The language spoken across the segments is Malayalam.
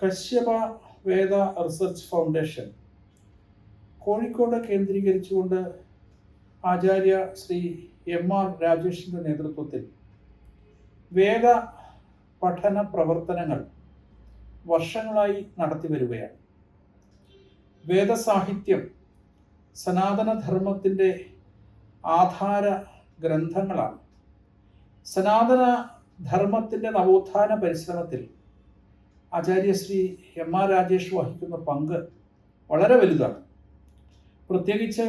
കശ്യപ വേദ റിസർച്ച് ഫൗണ്ടേഷൻ കോഴിക്കോട് കേന്ദ്രീകരിച്ചുകൊണ്ട് ആചാര്യ ശ്രീ എം ആർ രാജേഷിന്റെ നേതൃത്വത്തിൽ വേദ പഠന പ്രവർത്തനങ്ങൾ വർഷങ്ങളായി നടത്തി വരികയാണ്. വേദസാഹിത്യം സനാതനധർമ്മത്തിന്റെ ആധാര ഗ്രന്ഥങ്ങളാണ്. സനാതന ധർമ്മത്തിന്റെ നവോത്ഥാന പരിശ്രമത്തിൽ ആചാര്യശ്രീ എം ആർ രാജേഷ് വഹിക്കുന്ന പങ്ക് വളരെ വലുതാണ്. പ്രത്യേകിച്ച്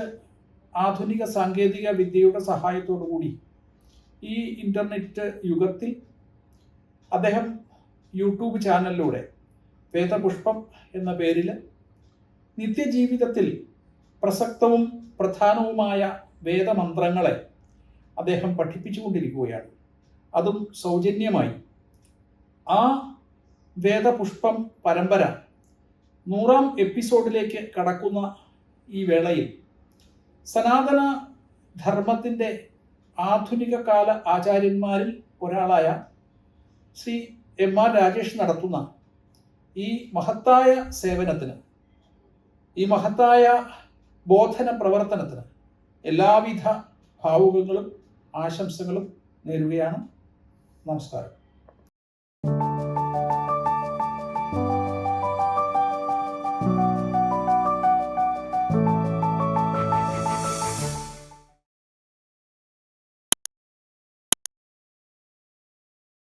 ആധുനിക സാങ്കേതിക വിദ്യയുടെ കൂടി ഈ ഇന്റർനെറ്റ് യുഗത്തിൽ അദ്ദേഹം യൂട്യൂബ് ചാനലിലൂടെ വേദപുഷ്പം എന്ന പേരിൽ നിത്യജീവിതത്തിൽ പ്രസക്തവും പ്രധാനവുമായ വേദമന്ത്രങ്ങളെ അദ്ദേഹം പഠിപ്പിച്ചുകൊണ്ടിരിക്കുകയാണ്. അതും സൗജന്യമായി. ആ വേദപുഷ്പം പരമ്പര. നൂറാം എപ്പിസോഡിലേക്ക് കടക്കുന്ന ഈ വേളയിൽ സനാതന ധർമ്മത്തിന്റെ ആധുനിക കാല ആചാര്യന്മാരിൽ ഒരാളായ ശ്രീ എം ആർ രാജേഷ് നടത്തുന്ന ഈ മഹത്തായ സേവനത്തിന് ഈ മഹത്തായ ബോധന പ്രവർത്തനത്തിന് എല്ലാവിധ ഭാവുകങ്ങളും ആശംസകളും നേരുകയാണ്. നമസ്കാരം.